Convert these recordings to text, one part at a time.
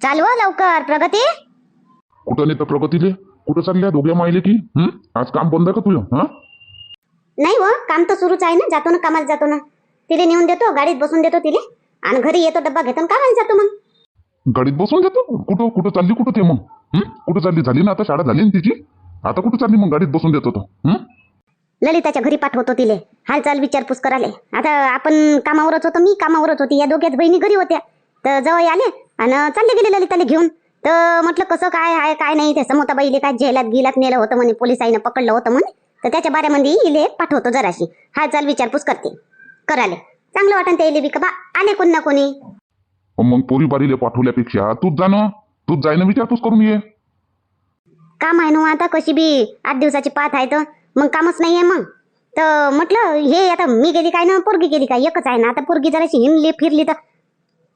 चालव लवकर प्रगती. कुठं नेतं प्रगतीले? कुठं चालल्या दोघ्या माहिले की? हं? आज काम बंद आहे का तुझं? हा? नाही हो काम तर सुरूच आहे ना जातो ना कामाला जातो ना. तिले नेऊन देतो गाडीत बसून देतो तिले. आणि घरी येतो डब्बा घेतो आणि कामाला जातो मग. गाडीत बसून देतो? कुठं कुठं चालली कुठं ते मग? हं? कुठं चालली? झाली ना आता शाळा झाली ना तिची? आता कुठं चालली मग गाडीत बसून देतो तो? हं? ललिताच्या घरी पाठवतो तिले. हालचाल विचारपूस कराले आता आपण कामावरच होतो मी कामावरच होती. या दोघ्याच बहिणी घरी होत्या. तर जवळ आले आणि चालले गेले ललिताला घेऊन. तर म्हटलं कसं काय आहे काय नाही ते समोताबाईले काय जेलात गिलात नेलं होतं म्हणे पोलिसाईनं पकडलं होतं म्हणे. तर त्याच्या बाऱ्यामध्ये इले पाठवतो जराशी. हालचाल विचारपूस करते. कराले. चांगलं वाटन ते इले बी आले कोण ना कोणी. मग पोरी बारीले पाठवल्यापेक्षा तूच जा ना. तूच जाय ना विचारपूस करून ये. काम आहे ना आता कशी बी. आठ दिवसाची पात आहे तर. मग कामच नाही आहे मग. तर म्हटलं हे आता मी गेली काय ना पोरगी गेली काय? एकच आहे ना. आता पोरगी जराशी हिंडली फिरली तर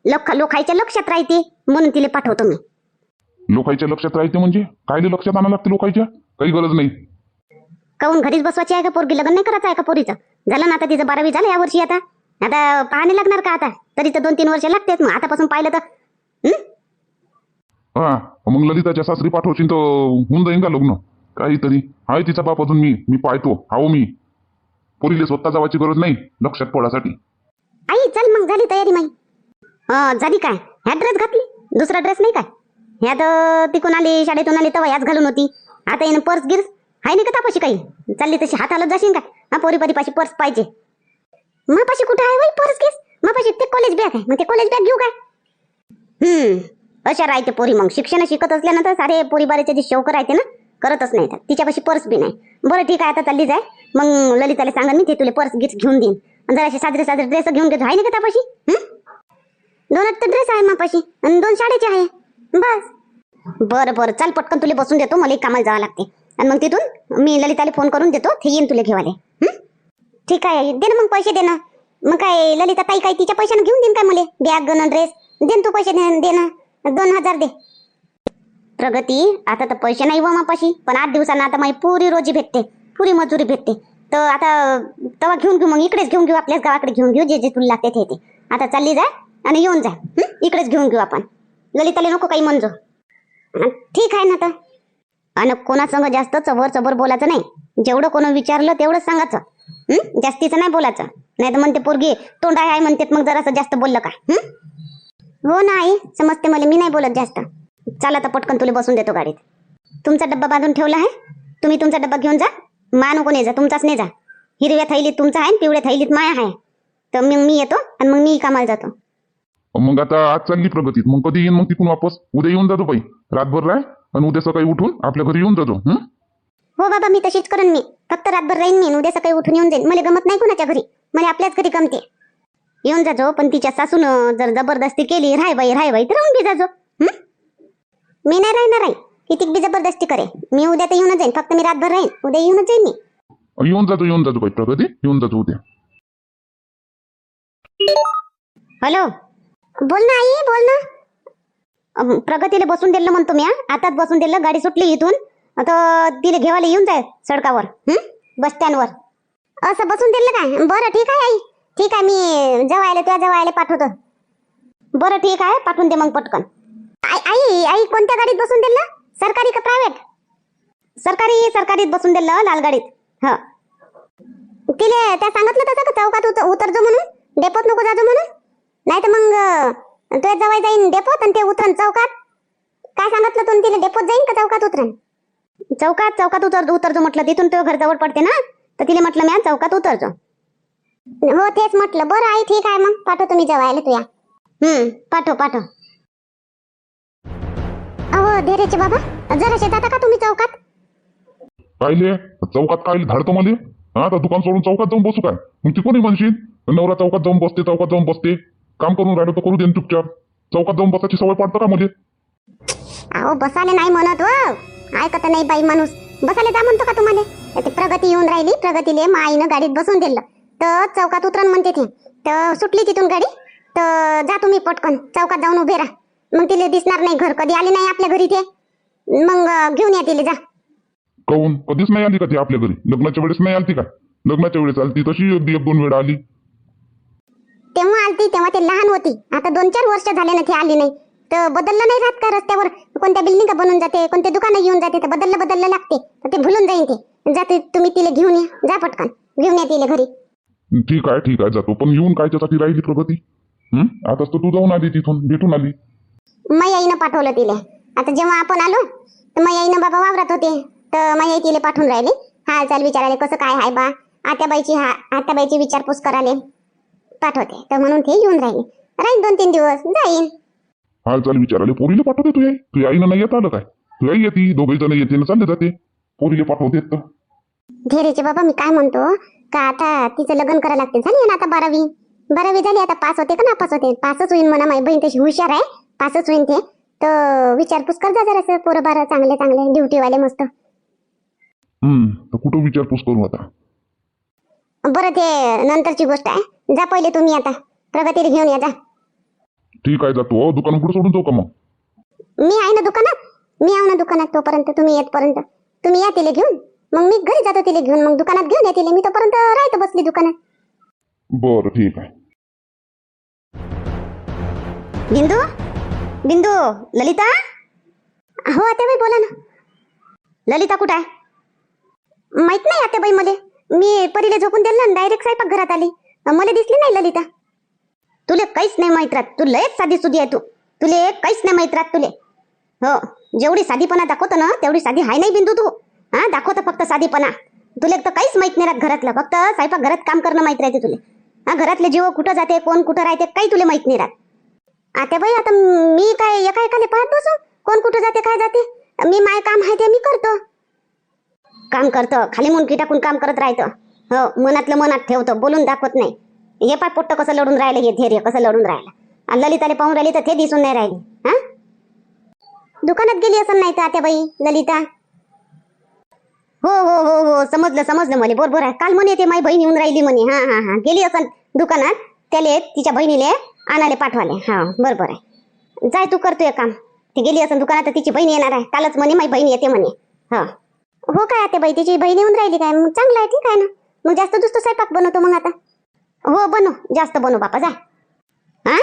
लोक लोकांच्या लक्षात राहते म्हणून तिला पाठवतो मी. लोकांच्या लक्षात राहते म्हणजे? कायले लक्षात आणावं लागते लोकांच्या काही गरज नाही. काहून घरीच बसवायची आहे का पोरगी? लग्न नाही करायचं आहे का पोरीचं? झालं ना आता तिचं बारावी झालं या वर्षी आता. आता पाहणे लागणार का आता? तरी तर दोन तीन वर्ष लागतेच मग. आतापासून पाहिलं तर. हं? हा मग ललिताच्या सासरी पाठवशील तर होऊन जाईन का लग्न? काहीतरी. आहे तिचा बाप अजून मी मी पाहतो. हाव मी. पोरीले स्वतः जावायची गरज नाही लक्षात पडासाठी. आई चल मग झाली तयारी माई. हा झाली काय? ह्या ड्रेस घातली? दुसरा ड्रेस नाही काय? ह्या तर तिकून आली शाळेतून आली तेव्हा याच घालून होती. आता येणं पर्स गिर्स हाय नाही का तापाशी काही? चालली तशी हात हलत जाशील काय? हा पोरी पाशी पर्स पाहिजे. मापाशी कुठं आहे पर्स गिर्स? मापाशी ते कॉलेज बॅग आहे. मग ते कॉलेज बॅग घेऊ काय? हम्म अशा राहते पोरी मग. शिक्षण शिकत असल्यानंतर सारे पोरी बारीचे जे शौक राहते ना करतच नाही तिच्यापाशी पर्स बी नाही. बरं ठीक आहे आता चालली जाय. मग ललिताला सांगा मी ते तुला पर्स गिफ्ट घेऊन देईन. जरा जराशे साजरे साजरे ड्रेस घेऊन घेतो. आहे ना का तपाशी? दोन तर ड्रेस आहे मापाशी आणि दोन शाळेचे आहे. बस. बरं बरं. चाल पटकन तुला बसून देतो. मला एक कामाला जावं लागते. आणि मग तिथून मी ललिताला फोन करून देतो. ते येईन तुला घेवाले. ठीक आहे. दे ना मग पैसे दे ना मग काय ललिता ताई काय तिच्या पैशानं घेऊन देईन काय मला? बॅग गण ड्रेस दे तू पैसे दे ना. दोन हजार दे. प्रगती आता तर पैसे नाही व मापाशी. पण आठ दिवसांना आता माझी पुरी रोजी भेटते. पुरी मजुरी भेटते. तर आता तेव्हा घेऊन घेऊ मग. इकडेच घेऊन घेऊ. आपल्याच गावाकडे घेऊन घेऊ. जे जे तुला लागते ते आता चालली जाय आणि येऊन जा. इकडेच घेऊन घेऊ आपण. ललिताले नको काही म्हणजो. ठीक आहे ना तर. आणि कोणासंग जास्त चबर चबर बोलायचं नाही. जेवढं कोणा विचारलं तेवढंच सांगायचं. जास्तीचं नाही बोलायचं. नाही तर म्हणते पोरगी तोंड आहे म्हणते मग जरासं जास्त बोललं का? हम्म हो ना आई समजते मला मी नाही बोलत जास्त. चला आता पटकन तुला बसून देतो गाडीत. तुमचा डब्बा बांधून ठेवला आहे? तुम्ही तुमचा डब्बा घेऊन जा. मा नको नाही जा तुमचाच नाही जा हिरव्या थैलीत तुमचा आहे पिवळ्या थैलीत माया आहे. तर मग मी येतो आणि मग मी कामाला जातो. मग आता आज चालली प्रगतीत मग कधी येईन? मग तिकून वापस? उद्या येऊन जातो बाई. रातभर राह आणि उद्या सकाळी उठून आपल्या घरी येऊन जातो. हं? हो बाबा मी तशीच करेन मी. फक्त रातभर राहीन मी आणि उद्या सकाळी उठून येऊन जाईन. मला गमत नाही कोणाच्या घरी. मला आपल्याच घरी गमते. येऊन जाजो पण तिच्या सासून जर जबरदस्ती केली राय बाई राय बाई तर राहून बी जाजो. हं? मी नाही राहणार आहे. कितीक बी जबरदस्ती करे. मी उद्या तर येऊनच जाईन. फक्त मी रातभर राहीन. उद्या येऊनच जाईन मी. येऊन जातो येऊन जातो बाई. प्रगती? येऊन जातो उद्या. हॅलो? बोल ना आई बोल ना. अम, प्रगतीला बसून दिलं म्हणतो मी हा. आताच बसून दिलं गाडी सुटली इथून. आता तिला घेवायला येऊन जाय सडकावर बस स्टँडवर. असं बसून दिलं काय? बरं ठीक आहे आई. ठीक आहे मी जवायला त्या जवायला पाठवतो. बरं ठीक आहे पाठवून दे मग पटकन. आई आई आई कोणत्या गाडीत बसून दिलं? सरकारी का प्रायव्हेट सरकारी सरकारीत बसून दिलं लाल गाडीत. हा. तिले त्या सांगितलं तसं का चौकात उत- उतरजो म्हणून? डेपोत नको जाजो म्हणून? नाही तर मग तुझ्या जवळ जाईन डेपोत आणि ते उतरण चौकात. काय सांगितलं तुम्ही तिला डेपोत जाईन का चौकात उतरण? चौकात चौकात उतर उतरजो म्हटलं. तिथून तुझं घर जवळ पडते ना? तर तिला म्हटलं मी चौकात उतरजो. हो तेच म्हटलं. बरं आई ठीक आहे मग. पाठव तुम्ही जवायला तुया हम्म पाठव पाठव. अहो धीरेचे बाबा जराशे जाता का तुम्ही चौकात? कायले? चौकात काय धाडतो मला? हा तर दुकान सोडून चौकात जाऊन बसू काय? मग ती कोणी म्हणशील नवरा चौकात जाऊन बसते चौकात जाऊन बसते. काम करून राहिलो तर करू दे ना चुपचाप. चौकात जाऊन बसायची सवय पडतं का मध्ये अहो बसाले नाही म्हणत व ऐकत नाही बाई माणूस. बसाले जा म्हणतो का तुम्हाला? ते प्रगती येऊन राहिली प्रगतीले माईनं गाडीत बसून दिलं. तर चौकात उतरन म्हणते ती. तर सुटली तिथून गाडी. तर जा तुम्ही पटकन. चौकात जाऊन उभे राहा. मग तिला दिसणार नाही घर. कधी आले नाही आपल्या घरी ते? मग घेऊन या तिला जा. काहून कधीच नाही आली का ती आपल्या घरी? लग्नाच्या वेळेस नाही आलती का? लग्नाच्या वेळेस आलती तशी अगदी एक दोन वेळा आली. तेव्हा आलती तेव्हा ते लहान होती. आता दोन चार वर्ष झाले ना ती आली नाही. तर बदललं नाही राहत का रस्त्यावर? कोणत्या बिल्डिंग बनून जाते कोणते दुकानं येऊन जाते तर बदललं बदललं लागते. तर ते भुलून जाईन ते. जाते तुम्ही तिला घेऊन या. जा पटकन. घेऊन या तिला घरी. ठीक आहे ठीक आहे. जातो. पण येऊन कायच्यासाठी राहिली प्रगती? हं? आताच तर तू जाऊन आली तिथून भेटून आली. मै आईनं पाठवलं तिला. आता जेव्हा आपण आलो तर मै आईनं बाबा वावरात होते. तर मै आई तिला पाठवून राहिले. हाल चाल विचारायला कसं काय आहे बा? आत्याबाईची हा आत्याबाईची विचारपूस करायला. पाठवते. तर म्हणून ते येऊन राहिले. राहीन दोन तीन दिवस जाईन. हालचाल विचाराले पोरीला पाठवते तुझ्या आई तुझ्या आईनं नाही येत आलं काय? तुझ्या आई येते दोघे जण येते ना चालले जाते. पोरीला पाठवते तर. धीरेचे बाबा मी काय म्हणतो? का आता तिचं लग्न करायला लागते झाली ना आता बारावी. बारावी झाली आता पास होते का नापास होते? पासच होईन म्हणा माझी बहीण तशी हुशार आहे. पासच होईन ते. तर विचारपूस कर जा जरासं. पोरं बारा चांगले चांगले. ड्युटीवाले मस्त. हम्म तर कुठं विचारपूस करू आता? बरं ते नंतरची गोष्ट आहे. जा पहिले तुम्ही आता. प्रगतीला घेऊन या जा. ठीक आहे जातो. दुकान कुठं सोडून जाऊ का मग? मी आहे ना दुकानात? मी आहे ना दुकानात तोपर्यंत. तुम्ही येतपर्यंत तुम्ही या तिला घेऊन. मग मी घरी जातो तिला घेऊन. मग दुकानात घेऊन या तिला. मी तोपर्यंत राहतो बसली दुकानात. बरं ठीक आहे. बिंदू? बिंदू ललिता? हो आत्याबाई बोला ना. ललिता कुठं आहे? माहीत नाही आत्याबाई मले. मी परीले झोपून दिलं ना डायरेक्ट स्वयंपाक घरात आली. मला दिसली नाही ललिता. तुले काहीच नाही माहीत राहत. तू लयच साधी सुधी आहे तू. तुले काहीच नाही माहीत राहत तुले. हो जेवढी साधीपणा दाखवतो ना तेवढी साधी हाय नाही बिंदू तू. हा दाखवतो फक्त साधीपणा. तुला तर काहीच माहीत नाही राहत घरातलं. फक्त स्वयंपाक घरात काम करणं माहीत राहते तुले. हा घरातले जीव कुठं जाते कोण कुठं राहते काही तुला माहीत नाही राहत. आता बाई आता मी काय एका एकाले पाहत बसू कोण कुठं जाते काय जाते? मी माय काम आहे ते मी करतो. काम करतं. खाली मुंडकी टाकून काम करत राहतं हो मनातलं मनात ठेवतं. बोलून दाखवत नाही. हे पाय पोट्ट कसं लढून राहिलं हे धैर्य कसं लढून राहिलं. आणि ललिताले पाहून राहिली तर ते दिसून नाही राहिली. हा? दुकानात गेली असं नाही तर आता बाई ललिता? हो हो हो हो समजलं समजलं मला बरोबर आहे. काल म्हणे ते माझी बहीण येऊन राहिली म्हणे. हा हा हा. गेली असं दुकानात. त्याले तिच्या बहिणीले आणाले पाठवाले हा बरोबर आहे. जाय तू करतोय काम. ती गेली असं दुकानात तिची बहीण येणार आहे. कालच म्हणे माझी बहीण येते म्हणे. हा. हो काय आता बाई तिची बहीण येऊन राहिली काय? मग चांगलं आहे ठीक आहे ना. मग जास्त दुसतो स्वयंपाक बनवतो मग आता. हो बनव. जास्त बनव बापा जा. हा?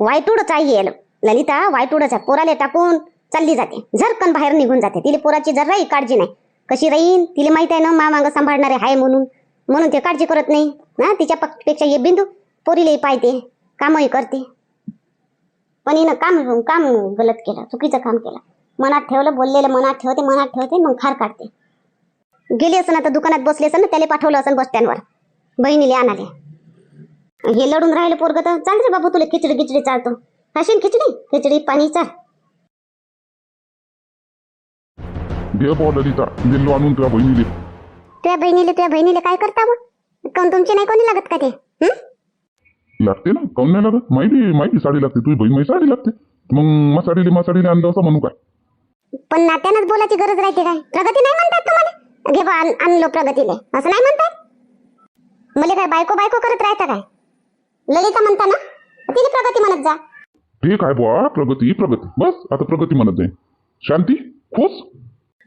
वाईटूडच आहे येईल ललिता वाईटूडच आहे. पोराले टाकून चालली जाते. झरकन बाहेर निघून जाते. तिला पोराची जराही काळजी नाही. कशी राहीन? तिला माहीत आहे ना मामांग मागं सांभाळणारे आहे म्हणून. म्हणून ते काळजी करत नाही. ना तिच्या पेक्षा ये बिंदू पोरीलाही पाहते. कामही करते. पण हिनं काम काम गलत केलं चुकीचं काम केलं. मनात ठेवलं बोललेलं मनात ठेवते मनात ठेवते मग खार काढते. गेली असं आता दुकानात बसले असं ना त्याला पाठवलं असं बस स्टँडवर बहिणीले आणाले हे लढून राहिलं पोरग तर चाल रे बाबू तुला खिचडी खिचडी चालतो. खाशील खिचडी? खिचडी पाणी चाल. घे बॉ ललिता दिल्लो आणून तुझ्या बहिणीले. तुझ्या बहिणीले काय करता मग काऊन तुमची नाही कोणी लागत का ते? लागते ना काऊन नाही लागत? माहिती माहिती साडी लागते तुझी बहीण माहिती साडी लागते. मग मा साडीले मा साडीले आणलं असं म्हणू काय? पण नात्यानंच बोलायची गरज राहते काय? प्रगती नाही म्हणतात तुम्हाला? घे बा आण- आणलो प्रगतीले. असं नाही म्हणतात? मला काय बायको बायको करत राहता काय? ललिता म्हणता ना? तिने प्रगती म्हणत जा. ठीक आहे बुवा? प्रगती प्रगती. बस आता प्रगती म्हणत जाईल शांती? खुश?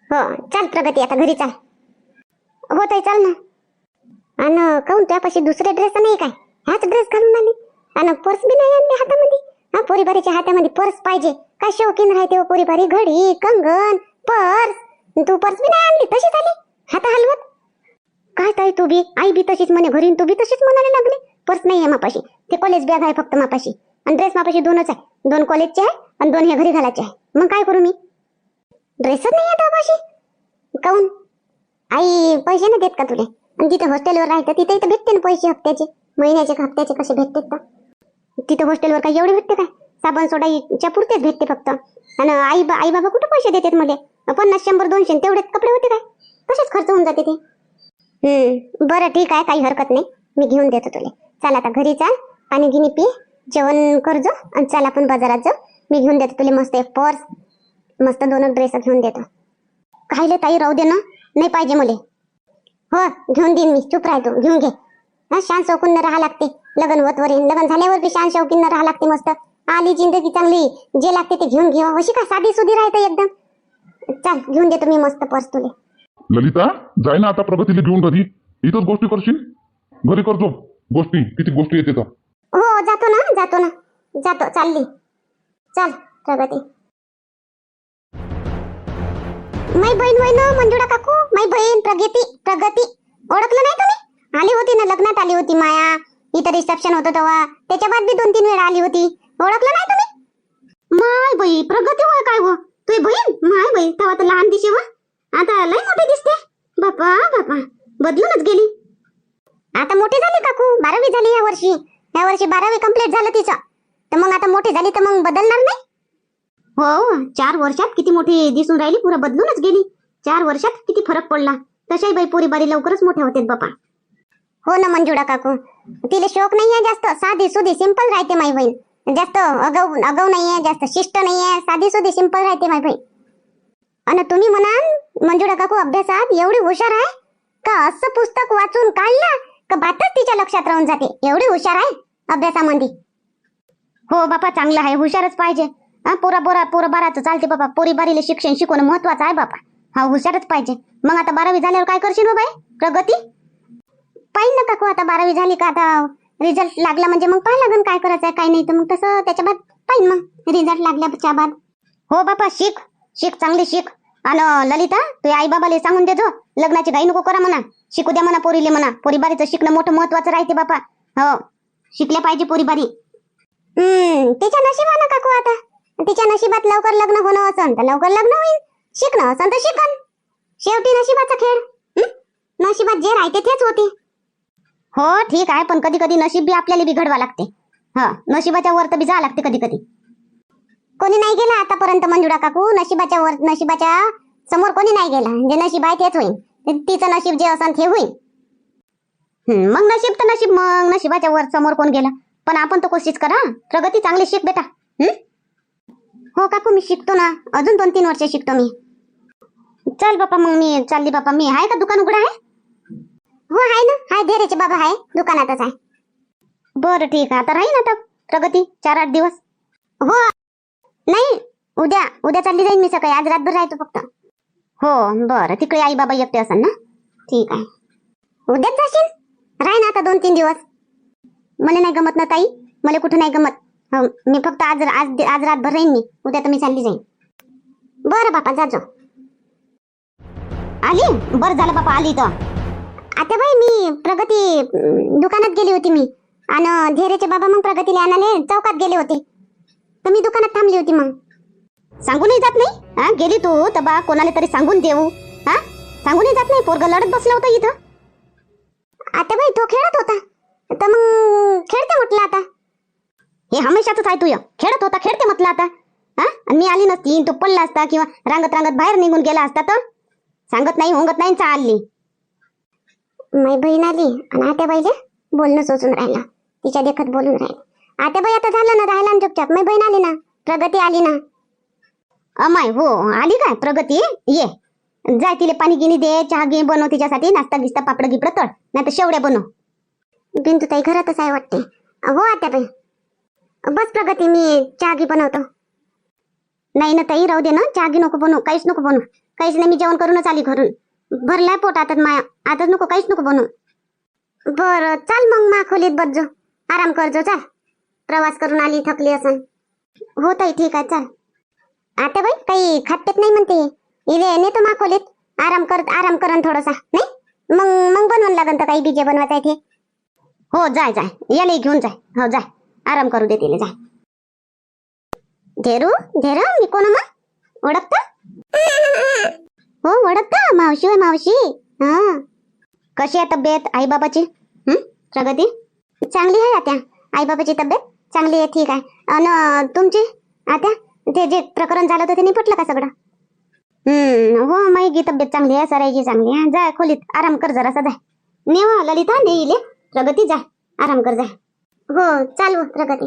हो चाल प्रगती आता घरी चाल. हो ताई चाल ना. आणि काऊन त्यापाशी दुसरे ड्रेस नाही काय? ह्याच ड्रेस घालून आली. आणि पर्स बी नाही आणली हातामध्ये? हा पोरीबारीच्या हातामध्ये पर्स पाहिजे. काय शौकीन राहते हो पोरीबारी घडी कंगन पर्स. तू पर्स बी नाही आणली तशीच आली? हात हलवत? काय ताई तू बी? आई बी तशीच म्हणे घरी तू बी तशीच म्हणायला लागली? पर्स नाही आहे मापाशी. ते कॉलेज बॅग आहे फक्त मापाशी. आणि ड्रेस मापाशी दोनच आहे. दोन कॉलेजचे आहे आणि दोन हे घरी घालायचे आहे. मग काय करू मी? ड्रेसच नाही आहे मापाशी काऊन? आई पैसे नाही देत का तुला? आणि जिथे हॉस्टेलवर राहतं तिथे इथं भेटते ना पैसे हप्त्याचे? महिन्याचे हप्त्याचे कसे भेटतात का तिथं हॉस्टेलवर काय एवढे भेटते काय? साबण सोडाईच्या पुरतेच भेटते फक्त. आणि आई बा आई बाबा कुठं पैसे देतात मला? पन्नास शंभर दोनशे तेवढेच कपडे होते काय? तसेच खर्च होऊन जाते ते? हम्म बरं ठीक आहे काही हरकत नाही. मी घेऊन देतो तुले. चला आता घरी चाल पाणी गिनी पी जेवण करजो आणि चल आपण बाजारात जाऊ. मी घेऊन देतो तुले मस्त एक पर्स. मस्त दोन ड्रेस घेऊन देतो. कायले ताई राहू दे ना. नाही पाहिजे मले. हो घेऊन देईन मी. चुप राहतो घेऊन घे. हा शान चौकून राहा लागते. लग्न होत वरील लग्न झाल्यावर बी शान शौकीन राहा लागते मस्त. आली जिंदगी चांगली जे लागते ते घेऊन घे अशी का साधी सुधी राहते एकदम. चल घेऊन देतो मी मस्त पर्स तुले. ललिता जाय ना आता प्रगतीला घेऊन घरी. इथंच गोष्टी करशील? घरी करतो गोष्टी किती गोष्टी येते तर. हो जातो ना जातो ना. जातो चालली. चल प्रगती. मै बहीण होय ना मंजुळा काकू? मै बहीण प्रगती प्रगती. ओळखलं नाही तुम्ही? आली होती ना लग्नात आली होती माया. इथं रिसेप्शन होतं तेव्हा. त्याच्या बाद बी दोन तीन वेळा आली होती. ओळखलं नाही तुम्ही? माय बाई प्रगती होय काय हो तुझी बहीण? माय बाई तेव्हा तर लहान दिशे व आता लय मोठी दिसते. बापा बापा बदलूनच गेली. आता मोठी झाली काकू बारावी झाली या वर्षी. या वर्षी बारावी कंप्लीट झालं तिचं. तर मग आता मोठी झाली तर मग बदलणार नाही? हो चार वर्षात किती मोठी दिसून राहिली पुरा बदलूनच गेली. चार वर्षात किती फरक पडला. तशाही बाई पोरी बारी लवकरच मोठ्या होते बापा. हो ना मंजुळा काकू. तिला शोक नाहीये जास्त. साधी सुधी सिंपल राहते माई बहीण. जास्त अगव नाहीये जास्त शिष्ट नाहीये. साधी सुधी सिंपल राहते माई बहीण. आणि तुम्ही म्हणाल मंजुळा काकू अभ्यासात एवढी हुशार आहे? का असं पुस्तक वाचून काढलं? का बातच तिच्या लक्षात राहून जाते? एवढी हुशार आहे अभ्यासामध्ये? हो बापा चांगलं आहे. हुशारच पाहिजे. हा पोरा बोरा पोरा बाराचं चालते बाबा पोरी बारीला शिक्षण शिकवणं महत्वाचं आहे बापा. हा हुशारच पाहिजे. मग आता बारावी झाल्यावर काय करशील हो बाई? प्रगती? पाहिजे ना काकू आता बारावी झाली का आता रिझल्ट लागला म्हणजे मग पाहिलं लागेल काय करायचं आहे काय नाही तर मग तसं त्याच्या बाद पाहिजे मग रिझल्ट लागल्याच्या बाद. हो बापा शिक शिक चांगली शिक. आणि ललिता तू आई बाबाला सांगून देजो लग्नाची घाई नको करा म्हणा शिकू द्या म्हणा पोरीले म्हणा. पोरीबारीचं शिकणं मोठं महत्वाचं राहते बापा. हो शिकल्या पाहिजे पोरीबारी. हम्म तिच्या नशिबानं काकू आता? तिच्या नशिबात लवकर लग्न होणं असन तर लवकर लग्न होईल शिकणं असन तर शिकन. शेवटी नशिबाचा खेळ. नशिबात जे राहते तेच होते. हो ठीक आहे पण कधी कधी नशीब बी आपल्याला बिघडवा लागते. हा नशिबाच्या वर तर बी जावं लागते कधी कधी कोणी नाही गेला आतापर्यंत मंजुळा काकू नशिबाच्या वर नशिबाच्या समोर कोणी नाही गेला. जे नशीब आहे तेच होईल तिचं नशीब जे असन ते होईल हं, मग नशीब तर नशीब मग नशिबाच्या वर समोर कोण गेलं? पण आपण तर कोशिश करा प्रगती चांगली शिक बेटा हं? हो काकू मी शिकतो ना. अजून दोन तीन वर्ष शिकतो मी. चल बापा मग मी चालली बापा मी आहे का दुकान उघडं आहे? हो आहे ना. हाय धैर्याचे बाबा आहे दुकानातच आहे बरं ठीक आहे. आता राहील आता प्रगती. चार आठ दिवस. हो. नाही उद्या. उद्या चालली जाईन मी सकाळी. आज रातभर राहतो फक्त. हो बरं. तिकडे आई बाबा एकटे असेल ना? ठीक आहे. उद्याच जाशील? राही ना आता दोन तीन दिवस. मला नाही गमत ना ताई. मला कुठं नाही गमत. हो मी फक्त आज आज आज रातभर राहीन मी. उद्या तर मी चालली जाईन. बरं बापा जाजो. आली? बरं झालं बापा आली तर आता बाई मी प्रगती दुकानात गेली होती मी. आणि धैर्याचे बाबा मग प्रगतीला आणाले चौकात गेले होते. तर मी दुकानात थांबली होती मग. सांगूनही जात नाही? हा गेली तू तर बा कोणाला तरी सांगून देऊ. हा सांगूनही जात नाही? पोरग लढत बसलं होतं इथं. आता बाई तो खेळत होता. तर मग खेळते म्हटलं आता. हे हमेशाच आहे तुय खेळत होता खेळते म्हटलं आता. हा मी आली नसती तो पडला असता किंवा रांगत रांगत बाहेर निघून गेला असता तर? सांगत नाही होंगत नाही चालली. माई बहीण आली आणि आता बोलणं सोचून राहिलं. तिच्या देखत बोलून राहिलं. आता बाई आता झालं ना राहिला ना चुपचाप. माई बहीण आली ना प्रगती आली ना. अमाय हो आली काय? प्रगती? ये. जाय तिले पाणी गिनी दे चहा घे बनव तिच्यासाठी नाश्ता गिस्ता पापड गिपड तळ नाही तर शेवड्या बनव. बिंदू ताई घरातच आहे वाटते. हो आता बाई बस प्रगती मी चहा गी बनवतो. नाही ना ताई राहू दे ना. चहा घी नको बनवू काहीच नको बनवू. काहीच नाही मी जेवण करूनच आली घरून. भरलाय पोट आता माया. आताच नको काहीच नको बनू. बरं चाल मग मा खोलीत बसजो आराम करजो चाल. प्रवास करून आली थकली असन. हो ताई ठीक आहे चाल. आता बाई काही खात नाही म्हणते. इले नेतो मा खोलीत. आराम करत आराम करन थोडासा नाही? मग मग बनवून लागन तर काही बीजे बनवायचं आहे ते. हो जाय जाय. याला घेऊन जाय. हो जाय. आराम करू दे तिला जाय. धेरू धेरू मी कोण मग ओळखत? हो ओळखत? मावशी होय मावशी? हा. कशी आहे तब्येत आई बाबाची प्रगती? चांगली आहे आत्या. आई बाबाची तब्येत चांगली आहे ठीक आहे. आणि तुमची? आता ते जे प्रकरण झालं होतं ते निपटलं का सगळं? हम्म हो माहिती तब्येत चांगली आहे सरायची चांगली आहे. जा खोलीत आराम कर जरासा जाय नेवा ललिता नेईले. प्रगती जा. आराम कर जा. हो चालू प्रगती.